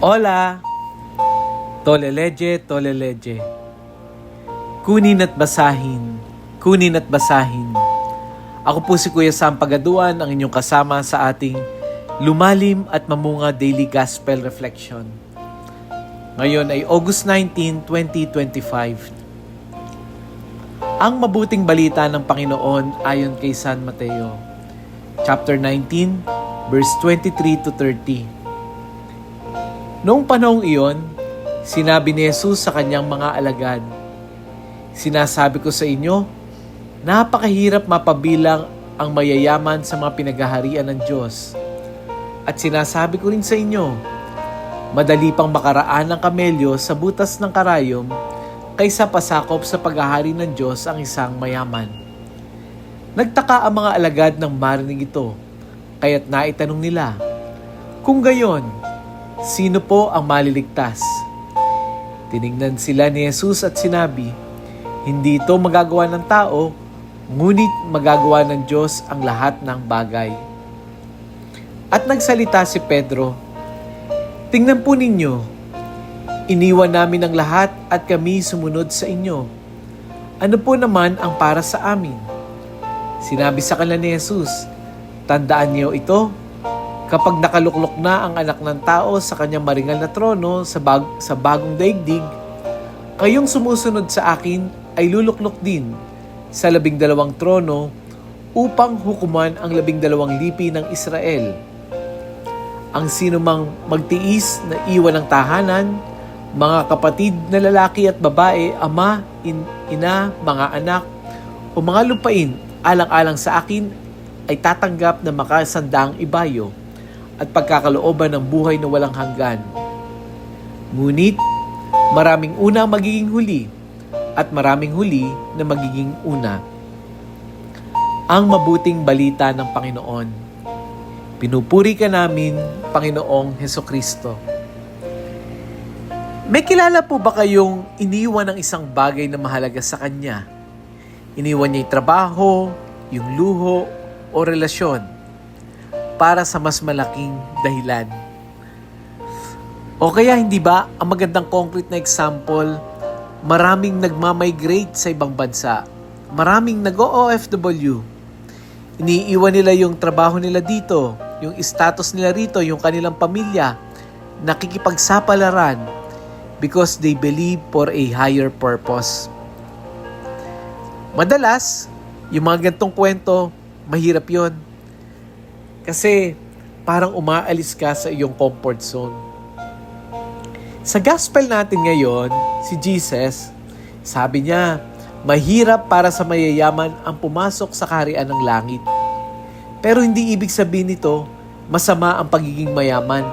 Hola! Toleleje, toleleje. Kunin at basahin, kunin at basahin. Ako po si Kuya Sam Pagaduan, ang inyong kasama sa ating lumalim at mamunga daily gospel reflection. Ngayon ay August 19, 2025. Ang mabuting balita ng Panginoon ayon kay San Mateo, chapter 19, verse 23 to 30. Noong panahong iyon, sinabi ni Jesus sa kanyang mga alagad, Sinasabi ko sa inyo, napakahirap mapabilang ang mayayaman sa mga pinagaharian ng Diyos. At sinasabi ko rin sa inyo, madali pang makaraan ng kamelyo sa butas ng karayom kaysa pasakop sa paghahari ng Diyos ang isang mayaman. Nagtaka ang mga alagad ng marinig ito, kaya't naitanong nila, Kung gayon, sino po ang maliligtas? Tiningnan sila ni Jesus at sinabi, Hindi ito magagawa ng tao, ngunit magagawa ng Diyos ang lahat ng bagay. At nagsalita si Pedro, Tingnan po ninyo, iniwan namin ang lahat at kami sumunod sa inyo. Ano po naman ang para sa amin? Sinabi sa kanila ni Jesus, Tandaan niyo ito, kapag nakaluklok na ang anak ng tao sa kanyang maringal na trono sa, bag- sa bagong daigdig, kayong sumusunod sa akin ay luluklok din sa labing dalawang trono upang hukuman ang labing dalawang lipi ng Israel. Ang sino mang magtiis na iwan ng tahanan, mga kapatid na lalaki at babae, ama, in- ina, mga anak, o mga lupain alang-alang sa akin ay tatanggap na makasandaang ibayo at pagkakalooban ng buhay na walang hanggan. Ngunit, maraming una magiging huli at maraming huli na magiging una. Ang mabuting balita ng Panginoon. Pinupuri ka namin, Panginoong Heso Kristo. May kilala po ba kayong iniwan ng isang bagay na mahalaga sa Kanya? Iniwan niya yung trabaho, yung luho, o relasyon para sa mas malaking dahilan. O kaya hindi ba ang magandang concrete na example, maraming nagmamigrate sa ibang bansa. Maraming nag-OFW. Iniiwan nila yung trabaho nila dito, yung status nila rito, yung kanilang pamilya, nakikipagsapalaran because they believe for a higher purpose. Madalas, yung mga gantong kwento, mahirap yon Kasi parang umaalis ka sa iyong comfort zone. Sa gospel natin ngayon, si Jesus, sabi niya, mahirap para sa mayayaman ang pumasok sa kaharian ng langit. Pero hindi ibig sabihin nito, masama ang pagiging mayaman.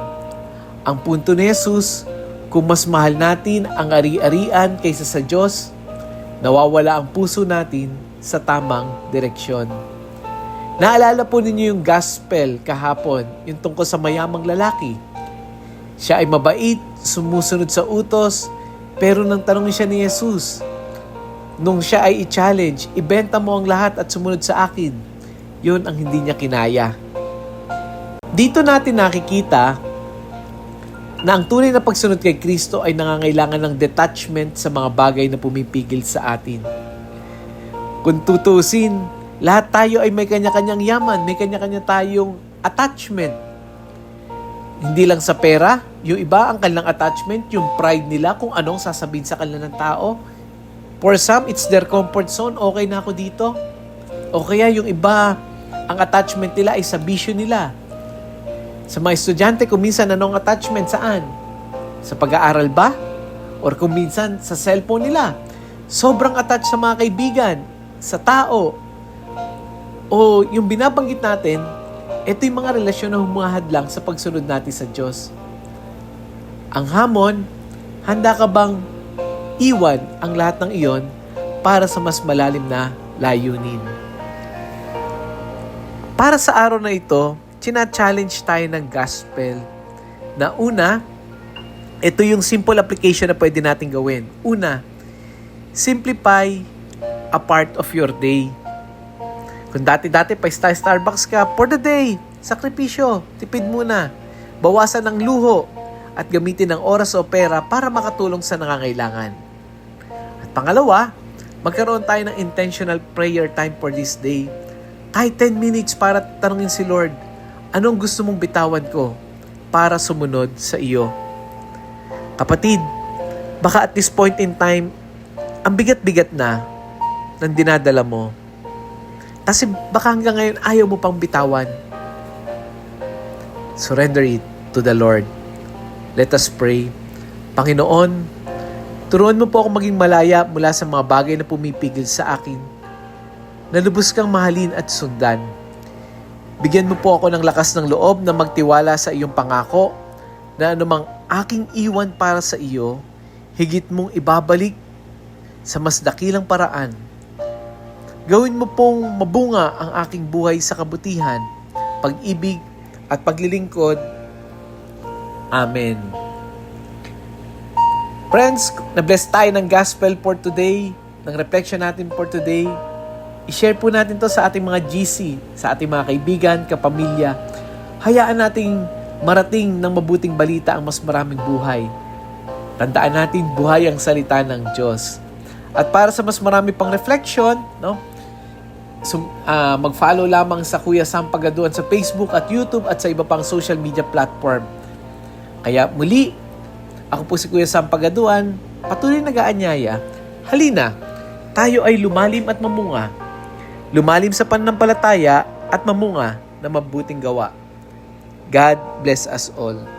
Ang punto ni Jesus, kung mas mahal natin ang ari-arian kaysa sa Diyos, nawawala ang puso natin sa tamang direksyon. Naalala po ninyo yung gospel kahapon, yung tungkol sa mayamang lalaki. Siya ay mabait, sumusunod sa utos, pero nang tanongin siya ni Jesus, nung siya ay i-challenge, ibenta mo ang lahat at sumunod sa akin, yun ang hindi niya kinaya. Dito natin nakikita na ang tunay na pagsunod kay Kristo ay nangangailangan ng detachment sa mga bagay na pumipigil sa atin. Kung tutusin, lahat tayo ay may kanya-kanyang yaman, may kanya-kanya tayong attachment. Hindi lang sa pera, yung iba ang kanilang attachment, yung pride nila kung anong sasabihin sa kanila ng tao. For some, it's their comfort zone. Okay na ako dito. O kaya yung iba, ang attachment nila ay sa bisyo nila. Sa mga estudyante, kung minsan anong attachment saan? Sa pag-aaral ba? Or kung minsan sa cellphone nila? Sobrang attached sa mga kaibigan, sa tao. O yung binabanggit natin, ito yung mga relasyon na humahad lang sa pagsunod natin sa Diyos. Ang hamon, handa ka bang iwan ang lahat ng iyon para sa mas malalim na layunin? Para sa araw na ito, china-challenge tayo ng gospel na una, ito yung simple application na pwede natin gawin. Una, simplify a part of your day. Kung dati-dati pa star Starbucks ka, for the day, sakripisyo, tipid muna. Bawasan ng luho. at gamitin ang oras o pera para makatulong sa nangangailangan. At pangalawa, magkaroon tayo ng intentional prayer time for this day. Kahit 10 minutes para tanungin si Lord, anong gusto mong bitawan ko para sumunod sa iyo? Kapatid, baka at this point in time, ang bigat-bigat na ng dinadala mo. Kasi baka hanggang ngayon ayaw mo pang bitawan. Surrender it to the Lord. Let us pray. Panginoon, turuan mo po ako maging malaya mula sa mga bagay na pumipigil sa akin. Na lubos kang mahalin at sundan. Bigyan mo po ako ng lakas ng loob na magtiwala sa iyong pangako na anumang aking iwan para sa iyo, higit mong ibabalik sa mas dakilang paraan. Gawin mo pong mabunga ang aking buhay sa kabutihan, pag-ibig at paglilingkod. Amen. Friends, na-bless tayo ng gospel for today, ng reflection natin for today. I-share po natin to sa ating mga GC, sa ating mga kaibigan, kapamilya. Hayaan nating marating ng mabuting balita ang mas maraming buhay. Tandaan natin, buhay ang salita ng Diyos. At para sa mas marami pang reflection, no? So, ah, mag-follow lamang sa Kuya Sam Pagaduan sa Facebook at YouTube at sa iba pang social media platform. Kaya muli, ako po si Kuya Sam Pagaduan, patuloy nag-aanyaya. Halina, tayo ay lumalim at mamunga. Lumalim sa pananampalataya at mamunga na mabuting gawa. God bless us all.